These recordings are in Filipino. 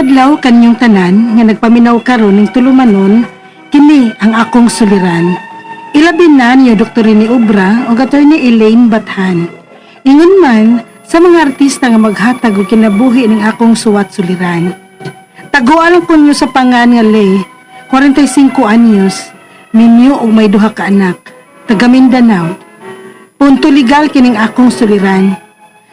Maayong adlaw kanyong tanan nga nagpaminaw karon ning tulumanon kini ang akong suliran. Ilabin na niyo Dr. ni Obra o ni Elaine Bathan. Ingon man sa mga artista nga maghatag og kinabuhi ning akong suwat suliran. Taguan ko niyo sa pangan nga Lay, 45 anyos, minyo og may duha ka anak, taga Mindanao. Punto legal kining akong suliran.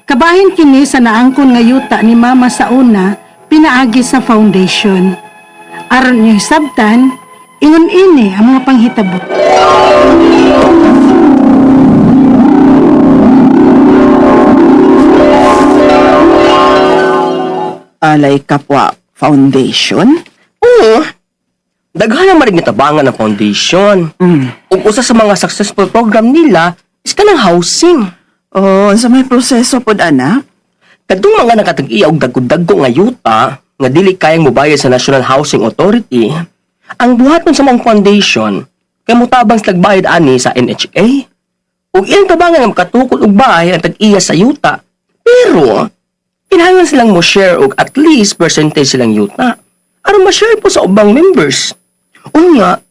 Kabahin kini sa naangkon nga yuta ni mama sa una, pinaagi sa foundation. Aron niyo hisabtan, ingon ini ang mga panghitabo. Alay Kapwa Foundation? Oo. Daghan naman rin natabangan ng foundation. Mm. Ug usa sa mga successful program nila is kanang housing. Oh, sa may proseso pod anak? Kadtong mga nakatag-iya og dagko-dagko nga yuta nga dili kayang mobayad sa National Housing Authority, ang buhaton sa mga foundation kay mutabang sa bayad ani sa NHA. Ug ilang tabangan nga makatukod og bahay ang tag-iya sa yuta. Pero kinahanglan silang mo share og at least percentage silang yuta aron ma-share po sa ubang members. Unya,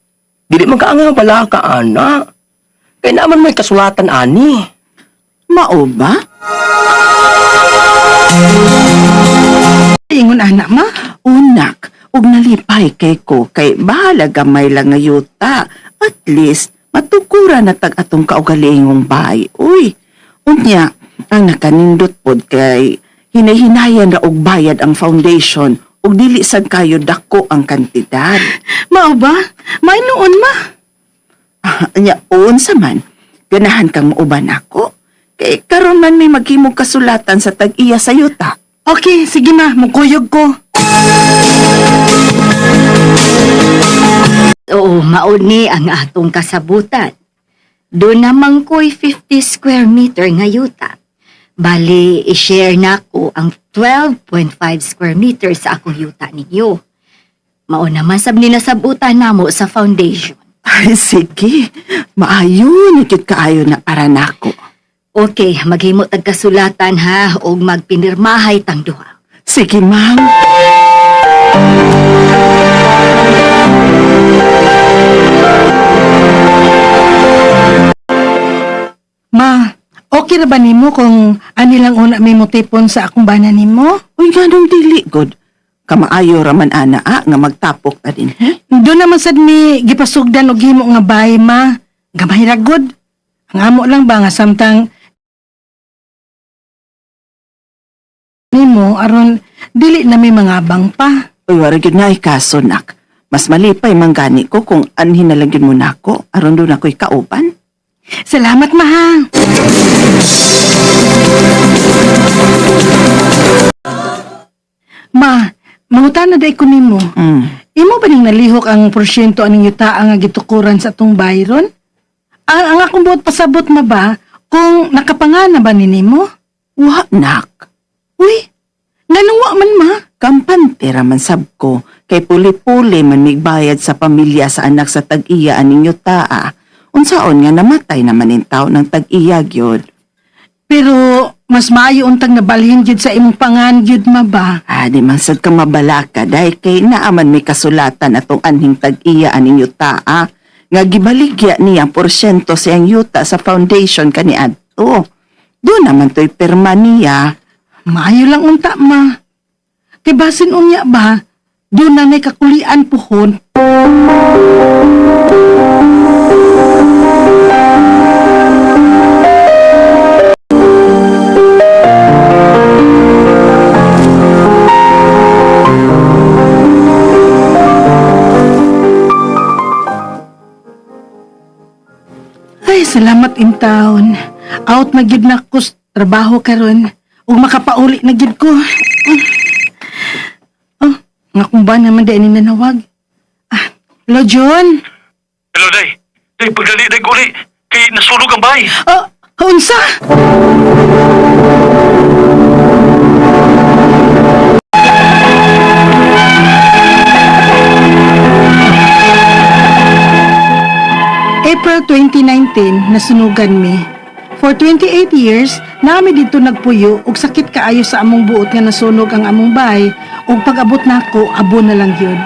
dili man kaangang pala ka ana. Kay naman may kasulatan ani. Mao ba? Ingon anak ma, Unak, ug nalipay kay ko kay bahala gamay lang nga yuta. At least, matukura na tag atong kaugalingong bahay. Uy, unya, ang nakanindot pod kay hinahinayan ra og bayad ang foundation ug dili sad kayo dako ang kantidad. mao ba? May noon ma. Ah, Nya, unsa man, ganahan kang mauban ako. Kay karon man may maghimog kasulatan sa tag-iya sa yuta. Okay, sige ma, mukuyog ko. Oo, mauni ang atong kasabutan. Doon namang ko'y 50 square meter nga yuta. Bali, i-share na ko ang 12.5 square meter sa akong yuta ninyo. Mao naman sab nila sabutan namo sa foundation. Ay, sige. Maayo gyud kaayo na para nako. Okay, maghimo tag kasulatan ha og magpinirmahay tang duha. Sige, ma'am. Ma, okay na ba nimo kung ani lang una may motipon sa akong bana nimo? Uy, ganong dili, good. Kamaayo raman ana, ah, nga magtapok ka din? Doon naman sad mi gipasugdan og himo nga bahay ma. Gamay ra gud. Ang amo lang ba nga samtang nimo aron dili na may mga abang pa. Uy, wala gyud na kaso, nak. Mas malipay manggani ko kung anhin na lang yun mo nako, aron doon ako'y kauban. Salamat ma ha. Ma, mangutan na day ko nimo. Mm. Imo ba ning nalihok ang porsyento aning yuta nga gitukuran sa atong bayron? Ang, ang akong buot pasabot ma ba kung nakapangana ba ni nimo? Wa, nak. Uy, nganong wa man ma? Kampante raman sab ko, kay puli-puli man migbayad sa pamilya sa anak sa tag-iya aning yutaa. Unsaon nga namatay naman in tao ng tag-iya gyud. Pero mas maayo untang nabalhin jud sa imong pangan jud ma ba? Ah, di man sad ka mabalaka dahil kay naaman may kasulatan atong anhing tag-iya aning yutaa. Nga gibaligya niya ang porsyento siyang yuta sa foundation kani adto. Doon naman to'y perma niya. Maayo lang unta ma. Kay basin unya ba? Doon na nay kakulian puhon. Ay, salamat in town. Out na gid na ko sa trabaho karon ug makapauli na gid ko. Oh, nga kung ba naman ni nanawag. Ah, hello John. Hello, Day. Day, pagdali, Day, guli. Kay nasulog ang bahay. Oh, unsa? April 2019, nasunugan mi. For 28 years, nami dito nagpuyo ug sakit kaayo sa among buot nga nasunog ang among bahay ug pag-abot nako abo na lang yun.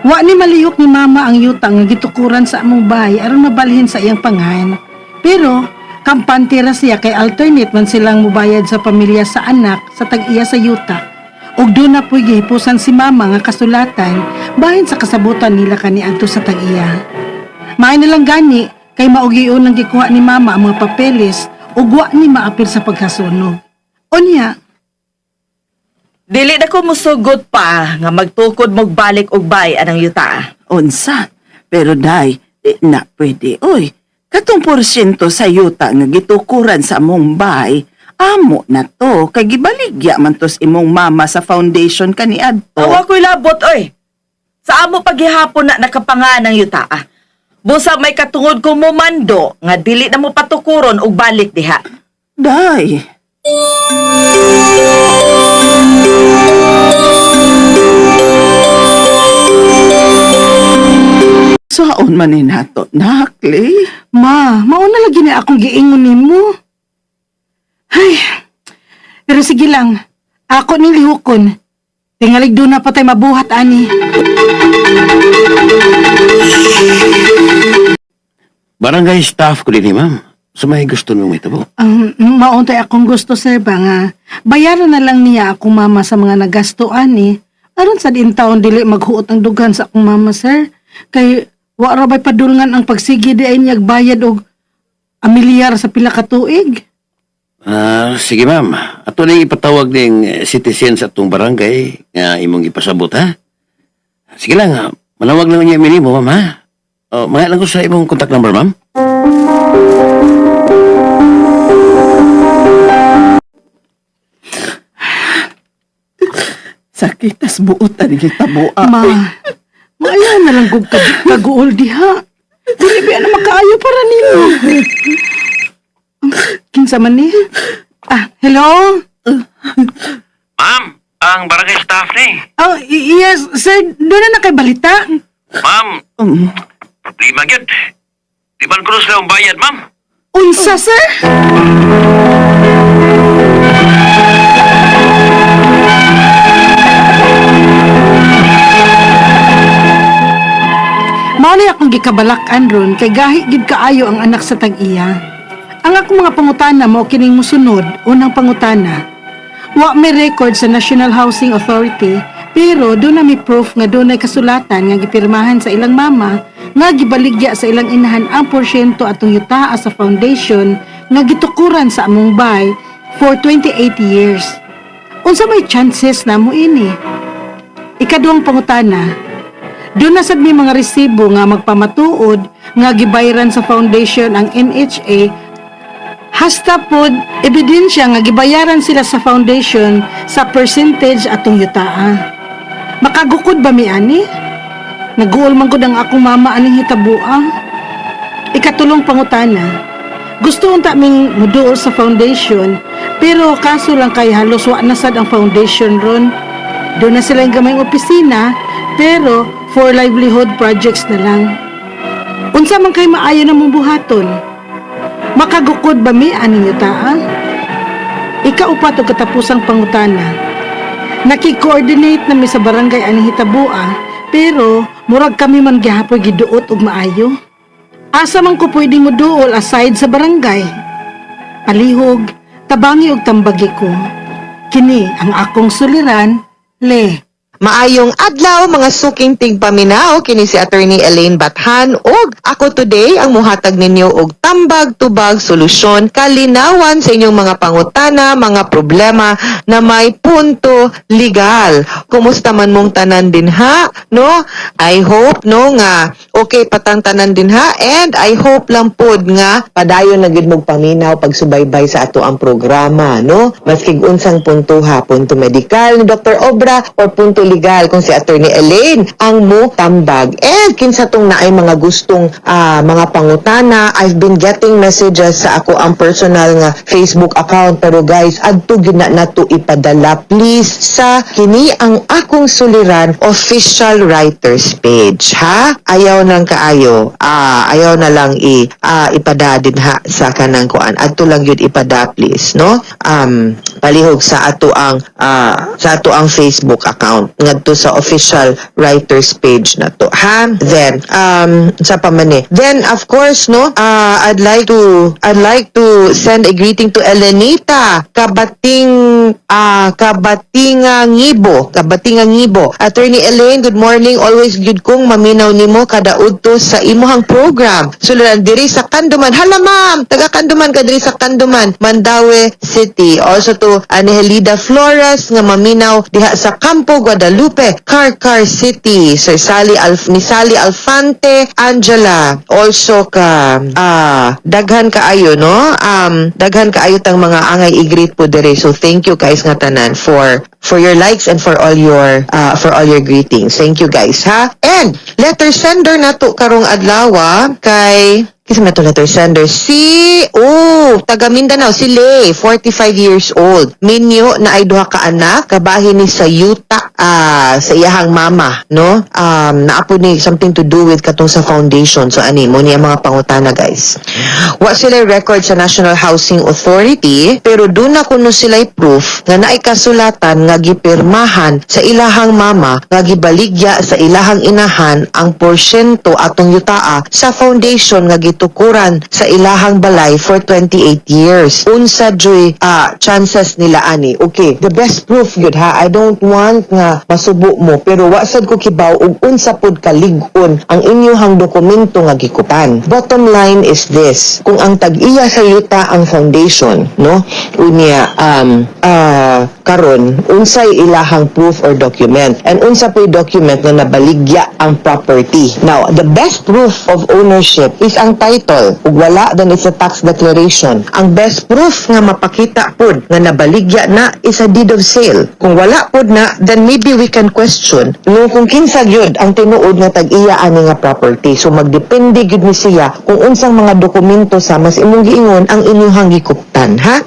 Wa ni malihok ni mama ang yuta nga gitukuran sa among bahay aron mabalhin sa iyang panghan. Pero kampante ra siya kay alternate man silang mubayad sa pamilya sa anak sa tag-iya sa yuta. Ug doon na po'y gihipusan si mama nga kasulatan bahin sa kasabutan nila kani adto sa tag-iya. Maay na lang gani kay maugiyon nang gikuha ni mama ang mga papeles ug wa ni maapil sa pagkasunog. Unya, Dili na ko musugod pa nga magtukod mog balik og bay anang yuta. Unsa? Pero day, di na pwede. Oy, katong porsyento sa yuta nga gitukuran sa among bay, amo na to. Kay gibaligya man tos imong mama sa foundation kani adto. Awa ko'y labot oy. Sa amo paghihapon na nakapangan ang yuta. ah. Busa may katungod ko mo mando nga dili na mo patukuron og balik diha. Day. Saon man ni nato, nakli. ma, mauna lagi na akong giingon nimo. Ay, pero sige lang, ako ni lihukon. Tingalig doon na pa tayo mabuhat, ani. Barangay staff ko din ni ma'am. May gusto nyo may tabo. Ang mauntay akong gusto, sir, ba nga, bayaran na lang niya akong mama sa mga nagastuan ni. Aron sa din taon dili maghuot ang dugan sa akong mama, sir. Kay, wa ra ba'y padulngan ang pagsigi di ay niyag bayad og amilyar sa pila ka tuig. Ah, sige ma'am. Ato na ipatawag ng citizen sa atong barangay nga imong ipasabot ha. Sige lang, ah, manawag lang niya minimo ma'am ha. Oh, mga lang ko sa imong contact number ma'am. Sakit tas buot ani gitabo. Ma, maaya na lang kag- kaguol diha. Dili ba na makaayo para nimo. Kinsa man ni? Ah, hello? Ma'am, ang barangay staff ni. Oh, y- yes, sir, doon na na kay balita. Ma'am, Um, problema gyud. Di man krus na ang bayad, ma'am. Unsa, sir? Mao ni akong gikabalakan ron kay gahi gid kaayo ang anak sa tag-iya. Ang akong mga pangutana mao kining musunod, unang pangutana. Wa may record sa National Housing Authority pero doon na may proof nga doon ay kasulatan nga gipirmahan sa ilang mama nga gibaligya sa ilang inahan ang porsyento atong yutaa sa foundation nga gitukuran sa among bay for 28 years. Unsa may chances na mo ini? Ikaduhang pangutana, doon na sad may mga resibo nga magpamatuod nga gibayaran sa foundation ang NHA hasta pod ebidensya nga gibayaran sila sa foundation sa percentage atong yutaa. Makagukod ba mi ani? Naguol man gud ang akong mama aning hitabuang. Ikatulong pangutana. Gusto unta ming muduol sa foundation pero kaso lang kay halos wa na sad ang foundation ron. Doon na sila yung gamayng opisina pero for livelihood projects na lang. Unsa man kay maayo na mong buhaton? Makagukod ba mi ani yutaa? Ikaupat o katapusang pangutana. Naki-coordinate na mi sa barangay ani hitabua, pero murag kami man gihapoy giduot og maayo. Asa man ko pwede mo duol aside sa barangay? Palihog, tabangi og tambagi ko. Kini ang akong suliran, le. Maayong adlaw mga suking tigpaminaw kini si attorney Elaine Bathan ug ako today ang muhatag ninyo og tambag tubag solusyon kalinawan sa inyong mga pangutana, mga problema na may punto legal. Kumusta man mong tanan din ha? No? I hope no nga okay patang tanan din ha and I hope lang pod nga padayon na gid mog paminaw pag subaybay sa ato ang programa no maski unsang punto ha punto medical ni Dr. Obra or punto legal kung si Attorney Elaine ang mo tambag. And kinsa tong naay mga gustong ah, mga pangutana, I've been getting messages sa ako ang personal nga Facebook account pero guys, adto gyud na nato ipadala please sa kini ang akong suliran official writers page ha. Ayaw nang kaayo. Ah, ayaw na lang i ah, ipada din ha sa kanang kuan. Adto lang gyud ipada please, no? Um palihog sa ato ang ah, sa ato ang Facebook account ngadto sa official writers page na to ha? Then um sa pamani. Then of course no ah, I'd like to I'd like to send a greeting to Elenita kabating ah kabatinga ngibo kabatinga ngibo Attorney Elaine good morning. Always good kong maminaw nimo kada udto sa imuhang program. Suluran diri sa Kanduman. Hala ma'am! Taga Kanduman ka diri sa Kanduman. Mandaue City. Also to Anihelida Flores nga maminaw diha sa Campo Guadalupe Carcar City. Sir Sally Alf ni Sally Alfante Angela. Also ka ah daghan kaayo no? Um daghan kaayo tang mga angay i-greet po diri so thank you guys nga tanan for for your likes and for all your uh, for all your greetings. Thank you guys ha? And letter sender nato karong adlaw kay Kasi may to letter sender. Si, oh, taga Mindanao, si Lay, 45 years old. Minyo na ay duha ka anak, kabahin ni sa yuta, ah, sa iyahang mama, no? Um, naapo ni something to do with katong sa foundation. So, ani, mo niya mga pangutana, guys. Wa sila record sa National Housing Authority, pero doon na kuno sila proof nga naay kasulatan nga gipirmahan sa ilahang mama nga gibaligya sa ilahang inahan ang porsyento atong yutaa sa foundation nga gitukuran sa ilahang balay for 28 years. Unsa joy ah, chances nila ani. Okay, the best proof yun ha. I don't want nga masubo mo pero wa sad ko kibaw og unsa pud kalig-on ang inyong dokumento nga gikutan. Bottom line is this. Kung ang tag-iya sa yuta ang foundation, no? Unya um ah karon unsay ilahang proof or document and unsa po'y document nga nabaligya ang property. Now, the best proof of ownership is ang title. Ug wala then it's a tax declaration. Ang best proof nga mapakita pod nga nabaligya na is a deed of sale. Kung wala pod na, then maybe we can question no kung kinsa gyud ang tinuod nga tag-iya ani nga property. So magdepende gyud ni siya kung unsang mga dokumento sa mas imong giingon ang inyong gikuptan, ha?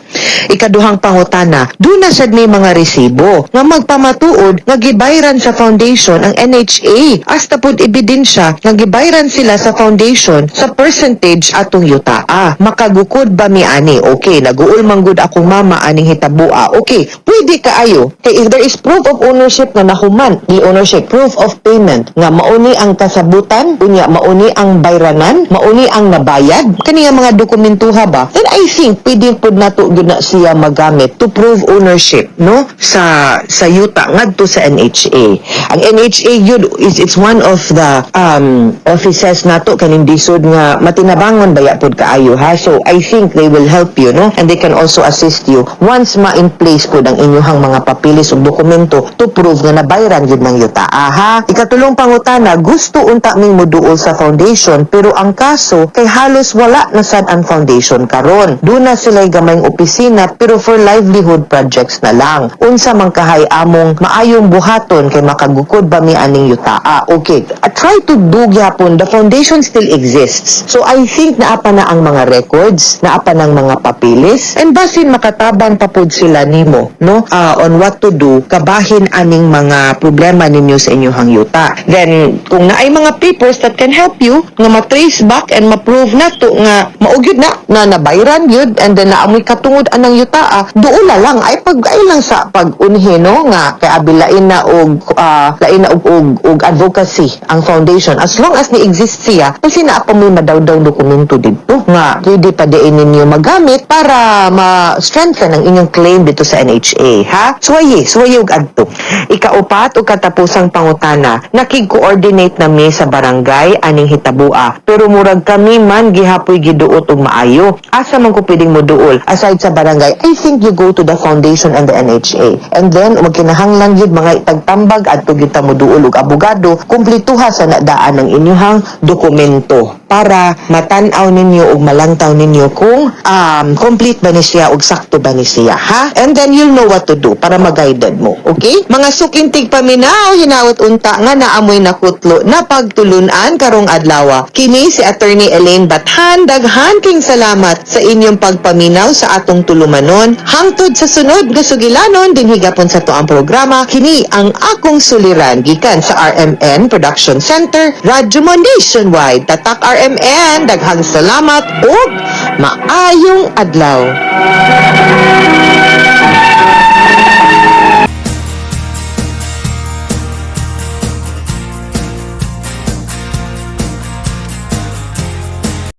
Ikaduhang pangutana, doon na sad may mga resibo nga magpamatuod nga gibayran sa foundation ang NHA hasta pud ebidensya nga gibayran sila sa foundation sa percentage atong yuta. Ah, makagukod ba mi ani? Okay, naguul man gud akong mama aning hitabua. Okay, pwede kaayo. Kay if there is proof of ownership nga nahuman, di ownership, proof of payment nga mauni ang kasabutan, unya mauni ang bayranan, mauni ang nabayad, kani nga mga dokumentuha ba? Then I think pwede pud nato gyud na siya magamit to prove ownership, no? Sa sa yuta ngadto sa NHA. Ang NHA yun is it's one of the um offices nato kaning disod nga matinabangon baya pud kaayo ha. So I think they will help you, no? And they can also assist you once ma in place pud ang inyong mga papilis ug dokumento to prove nga nabayran gyud ng yuta. Aha. Ikatulong pangutana, gusto unta ming moduol sa foundation pero ang kaso kay halos wala na sad ang foundation karon. Doon na sila'y gamayng opisina pero for livelihood projects na lang. Unsa man kahay among maayong buhaton kay makagukod ba mi aning yutaa. Okay, uh, try to do gyapon. The foundation still exists. So I think naapa na ang mga records, naapa ng mga papilis, and basin makatabang pa pud sila nimo, no? Ah, on what to do kabahin aning mga problema ninyo sa inyong yuta. Then kung naay mga papers that can help you nga ma-trace back and ma-prove na to nga maugyod na na nabayran yun and then naamoy katungod anang yutaa duula lang ay pag ay lang sa pag-unhi no? Nga kay abilain na og ah, lain na og, og, og advocacy ang foundation. As long as ni exist siya kasi na pa may madawdaw dokumento dito. Nga pwede pa diin ninyo magamit para ma-strengthen ang inyong claim dito sa NHA ha? Suwaye suwaye og adto ikaupat og katapusang pangutana nakig-coordinate na mi sa barangay aning hitabua. Pero murag kami man gihapoy giduot og maayo. Asa man ko pwedeng moduol? Aside sa barangay I think you go to the foundation and the NHA and then magkinahanglan gyud mga itagtambag adto gyud ta moduol og abogado kumplituha sa nadaan ng inyong dokumento para matan-aw ninyo ug malangtaw ninyo kung um, complete ba ni siya ug sakto ba ni siya ha? And then you'll know what to do para ma-guided mo okay? Mga suking tigpaminaw hinawat unta nga naamoy nakutlo na pagtulunan karong adlaw. Kini si Attorney Elaine Bathan daghan king salamat sa inyong pagpaminaw sa atong tulumanon. Hangtod sa sunod nga sugilanon din higapon sa tuang programa kini ang akong suliran gikan sa RMN Production Center Radyo Mo Nationwide. Tatak RMN daghang salamat ug maayong adlaw.